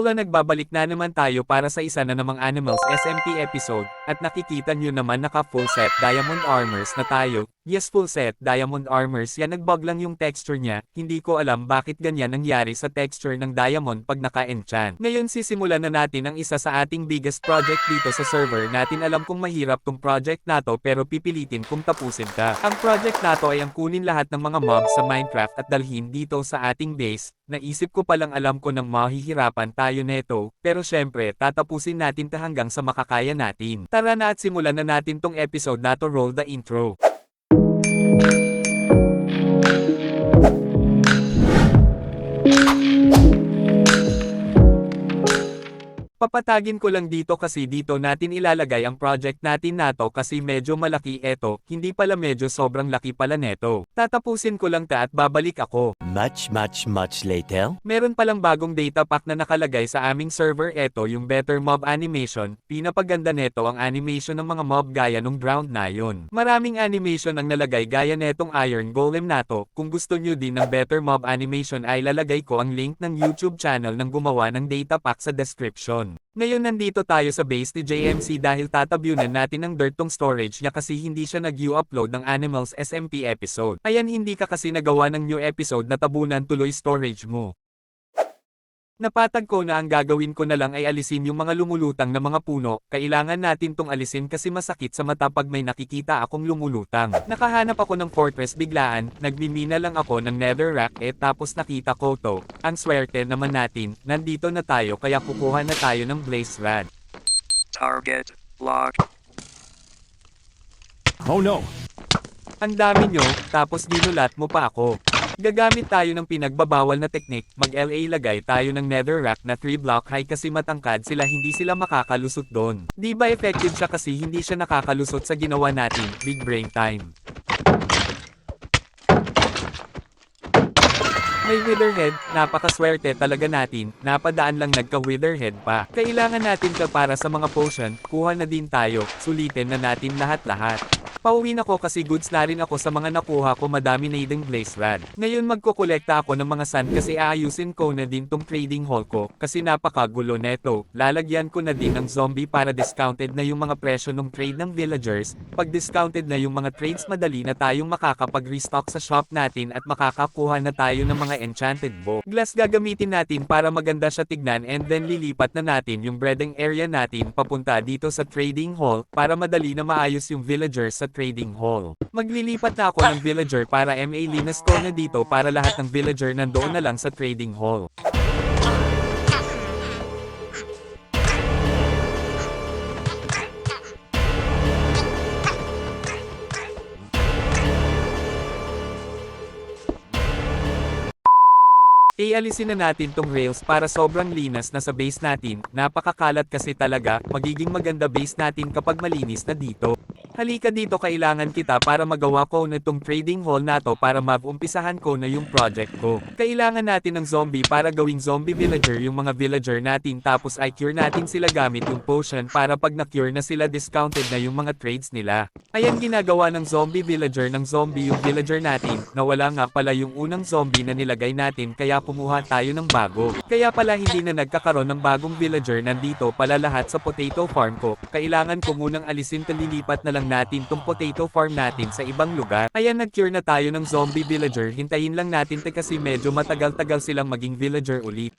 Hola nagbabalik na naman tayo para sa isa na namang Animals SMP episode, at nakikita nyo naman naka full set diamond armors na tayo. Yes full set diamond armors yan nagbug lang yung texture niya, hindi ko alam bakit ganyan nangyari sa texture ng diamond pag naka-enchant. Ngayon sisimulan na natin ang isa sa ating biggest project dito sa server natin alam kong mahirap tong project na to pero pipilitin kung tapusin ka. Ang project na to ay ang kunin lahat ng mga mobs sa Minecraft at dalhin dito sa ating base, naisip ko palang alam ko nang mahihirapan tayo neto, pero syempre tatapusin natin ta hanggang sa makakaya natin. Tara na at simulan na natin tong episode na to roll the intro. Papatagin ko lang dito kasi dito natin ilalagay ang project natin nato kasi medyo malaki eto, hindi pala medyo sobrang laki pala neto. Tatapusin ko lang ta at babalik ako. Much, much, much later. Meron palang bagong data pack na nakalagay sa aming server eto yung Better Mob Animation, pinapaganda neto ang animation ng mga mob gaya nung ground na yun. Maraming animation ang nalagay gaya netong Iron Golem nato, kung gusto nyo din ng Better Mob Animation ay lalagay ko ang link ng YouTube channel ng gumawa ng data pack sa description. Ngayon nandito tayo sa base ni JMC dahil tatabyunan natin ang dirt tong storage niya kasi hindi siya nag-u-upload ng Animals SMP episode. Ayan hindi ka kasi nagawa ng new episode na tabunan tuloy storage mo. Napatag ko na ang gagawin ko na lang ay alisin yung mga lumulutang na mga puno, kailangan natin tong alisin kasi masakit sa mata pag may nakikita akong lumulutang. Nakahanap ako ng fortress biglaan, nagmimina lang ako ng netherrack eh tapos nakita ko to. Ang swerte naman natin, nandito na tayo kaya kukuha na tayo ng blaze rod. Target locked. Oh no. Ang dami nyo, tapos dinulat mo pa ako. Gagamit tayo ng pinagbabawal na teknik, mag-LA lagay tayo ng netherrack na 3 block high kasi matangkad sila hindi sila makakalusot doon. Di ba effective siya kasi hindi siya nakakalusot sa ginawa natin, big brain time. May witherhead, napakaswerte talaga natin, napadaan lang nagka-witherhead pa. Kailangan natin ka para sa mga potion, kuha na din tayo, sulitin na natin lahat-lahat. Pauwi na ko kasi goods na rin ako sa mga nakuha ko madami na ideng blaze rod. Ngayon magkukolekta ako ng mga sand kasi aayusin ko na din tong trading hall ko kasi napakagulo neto. Lalagyan ko na din ng zombie para discounted na yung mga presyo ng trade ng villagers. Pag discounted na yung mga trades madali na tayong makakapag-restock sa shop natin at makakakuha na tayo ng mga enchanted bow. Glass gagamitin natin para maganda siya tignan and then lilipat na natin yung breeding area natin papunta dito sa trading hall para madali na maayos yung villagers sa trading hall. Maglilipat na ako ng villager para MA linas ko na dito para lahat ng villager nandoon na lang sa trading hall. Ialisin na natin tong rails para sobrang linas na sa base natin, napakakalat kasi talaga, magiging maganda base natin kapag malinis na dito. Halika dito kailangan kita para magawa ko na itong trading hall na to para mag-umpisahan ko na yung project ko. Kailangan natin ng zombie para gawing zombie villager yung mga villager natin tapos ay cure natin sila gamit yung potion para pag na-cure na sila discounted na yung mga trades nila. Ayan ginagawa ng zombie villager ng zombie yung villager natin, na wala nga pala yung unang zombie na nilagay natin kaya kumuha tayo ng bago. Kaya pala hindi na nagkakaroon ng bagong villager nandito pala lahat sa potato farm ko. Kailangan ko munang alisin talilipat na lang natin tong potato farm natin sa ibang lugar. Ayan nag-cure na tayo ng zombie villager, hintayin lang natin te kasi medyo matagal-tagal silang maging villager ulit.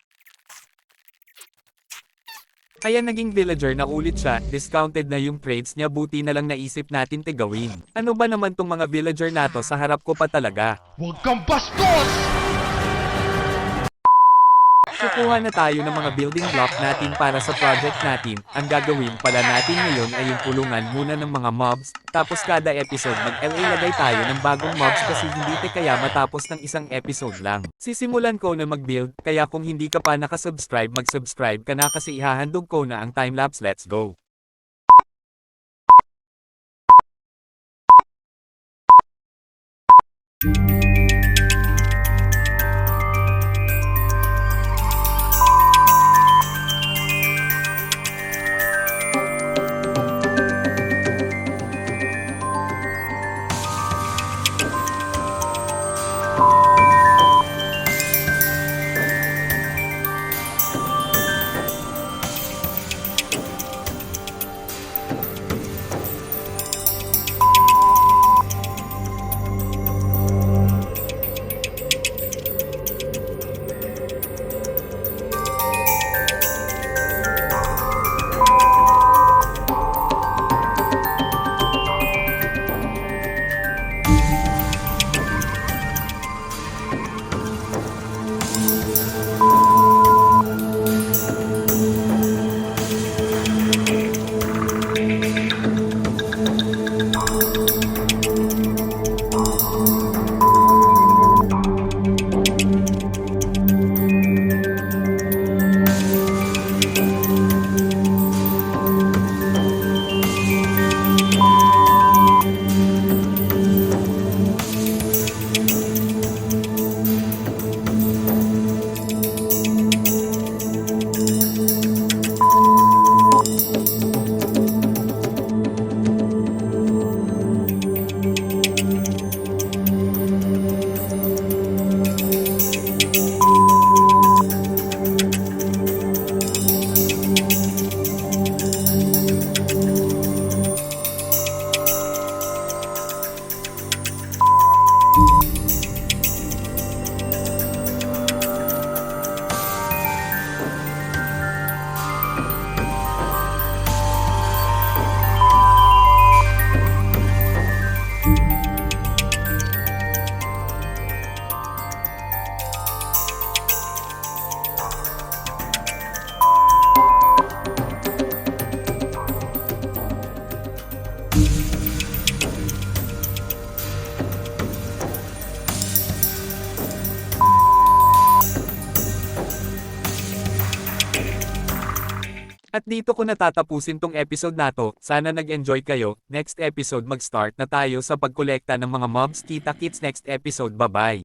Ayan naging villager na ulit siya, discounted na yung trades niya buti na lang naisip natin te gawin. Ano ba naman tong mga villager nato sa harap ko pa talaga? Huwag kang bastos! Nakakuha na tayo ng mga building block natin para sa project natin. Ang gagawin pala natin ngayon ay yung pulungan muna ng mga mobs, tapos kada episode mag-LA tayo ng bagong mobs kasi hindi te kaya matapos ng isang episode lang. Sisimulan ko na mag-build, kaya kung hindi ka pa nakasubscribe mag-subscribe ka na kasi ihahandog ko na ang timelapse. Let's go! At dito ko natatapusin tong episode na to, sana nag-enjoy kayo, next episode mag-start na tayo sa pagkolekta ng mga mobs. Kita kits next episode. Bye bye.